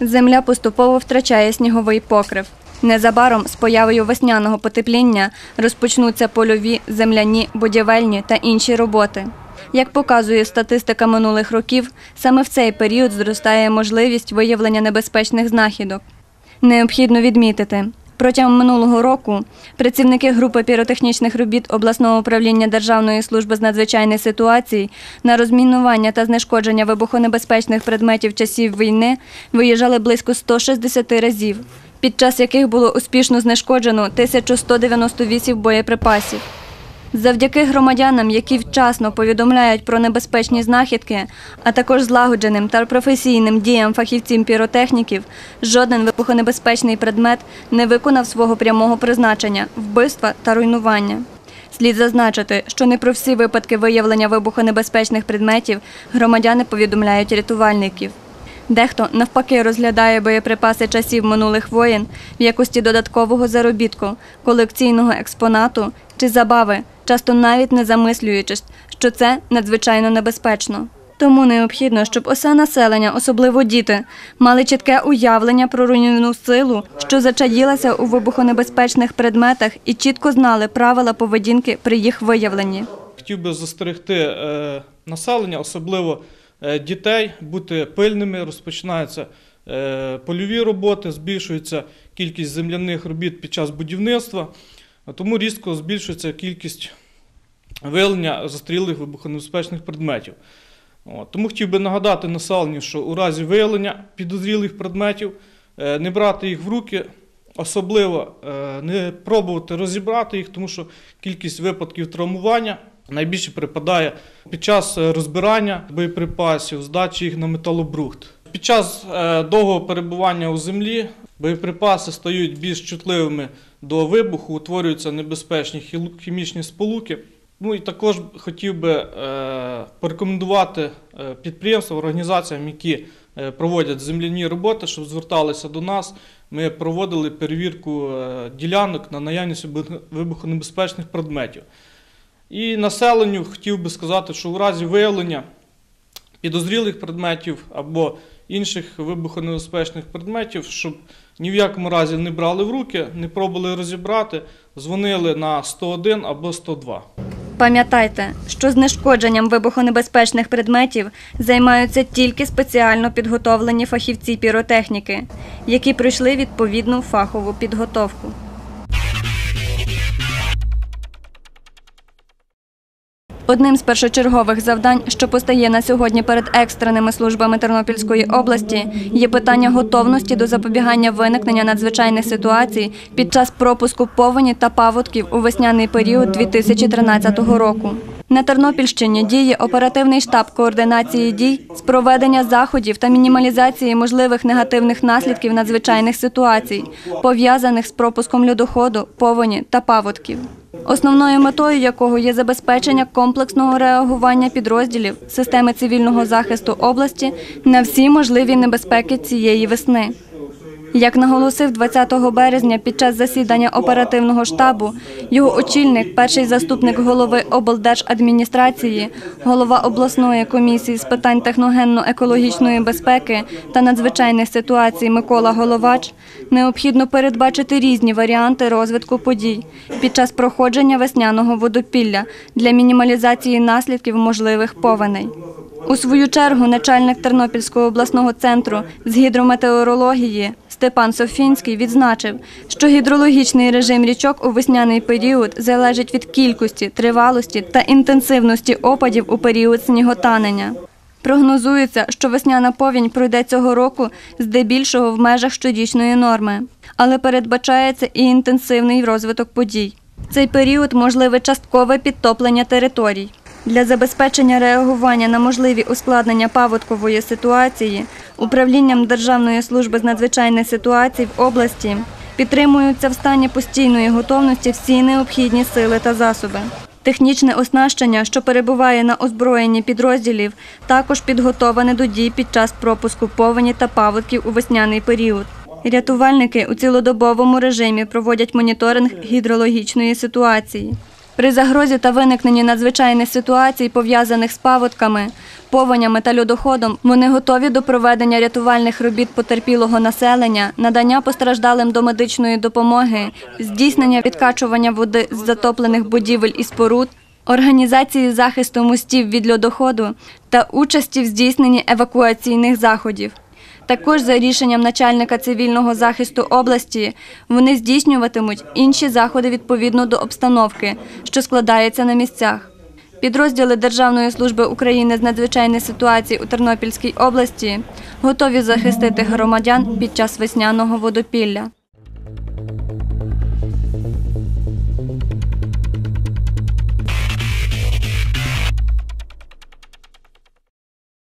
Земля поступово втрачає сніговий покрив. Незабаром з появою весняного потепління розпочнуться польові, земляні, будівельні та інші роботи. Як показує статистика минулих років, саме в цей період зростає можливість виявлення небезпечних знахідок. Необхідно відмітити, протягом минулого року працівники групи піротехнічних робіт обласного управління Державної служби з надзвичайних ситуацій на розмінування та знешкодження вибухонебезпечних предметів часів війни виїжджали близько 160 разів, під час яких було успішно знешкоджено 1198 боєприпасів. Завдяки громадянам, які вчасно повідомляють про небезпечні знахідки, а також злагодженим та професійним діям фахівців піротехніків, жоден вибухонебезпечний предмет не виконав свого прямого призначення вбивства та руйнування. Слід зазначити, що не про всі випадки виявлення вибухонебезпечних предметів громадяни повідомляють рятувальників. Дехто навпаки розглядає боєприпаси часів минулих воєн в якості додаткового заробітку, колекційного експонату чи забави, часто навіть не замислюючись, що це надзвичайно небезпечно. Тому необхідно, щоб усе населення, особливо діти, мали чітке уявлення про руйнівну силу, що зачаїлася у вибухонебезпечних предметах, і чітко знали правила поведінки при їх виявленні. Хотів би застерегти е, населення, особливо е, дітей, бути пильними. Розпочинаються е, польові роботи, збільшується кількість земляних робіт під час будівництва, тому різко збільшується кількість виявлення застрілих вибухонебезпечних предметів. Тому хотів би нагадати населенню, що у разі виявлення підозрілих предметів е, не брати їх в руки, особливо е, не пробувати розібрати їх, тому що кількість випадків травмування найбільше припадає під час е, розбирання боєприпасів, здачі їх на металобрухт. Під час довгого перебування у землі боєприпаси стають більш чутливими до вибуху, утворюються небезпечні хімічні сполуки. Ну і також хотів би е, порекомендувати е, підприємствам, організаціям, які е, проводять земляні роботи, щоб зверталися до нас. Ми проводили перевірку ділянок на наявність вибух- вибухонебезпечних предметів. І населенню хотів би сказати, що в разі виявлення підозрілих предметів або інших вибухонебезпечних предметів, щоб ні в якому разі не брали в руки, не пробували розібрати, дзвонили на 101 або 102. Пам'ятайте, що знешкодженням вибухонебезпечних предметів займаються тільки спеціально підготовлені фахівці піротехніки, які пройшли відповідну фахову підготовку. Одним з першочергових завдань, що постає на сьогодні перед екстреними службами Тернопільської області, є питання готовності до запобігання виникнення надзвичайних ситуацій під час пропуску повені та паводків у весняний період 2013 року. На Тернопільщині діє оперативний штаб координації дій з проведення заходів та мінімалізації можливих негативних наслідків надзвичайних ситуацій, пов'язаних з пропуском льодоходу, повені та паводків основною метою якого є забезпечення комплексного реагування підрозділів системи цивільного захисту області на всі можливі небезпеки цієї весни. Як наголосив 20 березня під час засідання оперативного штабу, його очільник, перший заступник голови облдержадміністрації, голова обласної комісії з питань техногенно-екологічної безпеки та надзвичайних ситуацій Микола Головач, необхідно передбачити різні варіанти розвитку подій під час проходження весняного водопілля для мінімалізації наслідків можливих повеней. У свою чергу начальник Тернопільського обласного центру з гідрометеорології Степан Софінський відзначив, що гідрологічний режим річок у весняний період залежить від кількості, тривалості та інтенсивності опадів у період сніготанення. Прогнозується, що весняна повінь пройде цього року здебільшого в межах щорічної норми, але передбачається і інтенсивний розвиток подій. Цей період можливе часткове підтоплення територій. Для забезпечення реагування на можливі ускладнення паводкової ситуації управлінням Державної служби з надзвичайних ситуацій в області підтримуються в стані постійної готовності всі необхідні сили та засоби. Технічне оснащення, що перебуває на озброєнні підрозділів, також підготоване до дій під час пропуску повені та паводків у весняний період. Рятувальники у цілодобовому режимі проводять моніторинг гідрологічної ситуації. При загрозі та виникненні надзвичайних ситуацій, пов'язаних з паводками, повенями та льодоходом, вони готові до проведення рятувальних робіт потерпілого населення, надання постраждалим до медичної допомоги, здійснення відкачування води з затоплених будівель і споруд, організації захисту мостів від льодоходу та участі в здійсненні евакуаційних заходів. Також за рішенням начальника цивільного захисту області вони здійснюватимуть інші заходи відповідно до обстановки, що складається на місцях. Підрозділи Державної служби України з надзвичайних ситуацій у Тернопільській області готові захистити громадян під час весняного водопілля.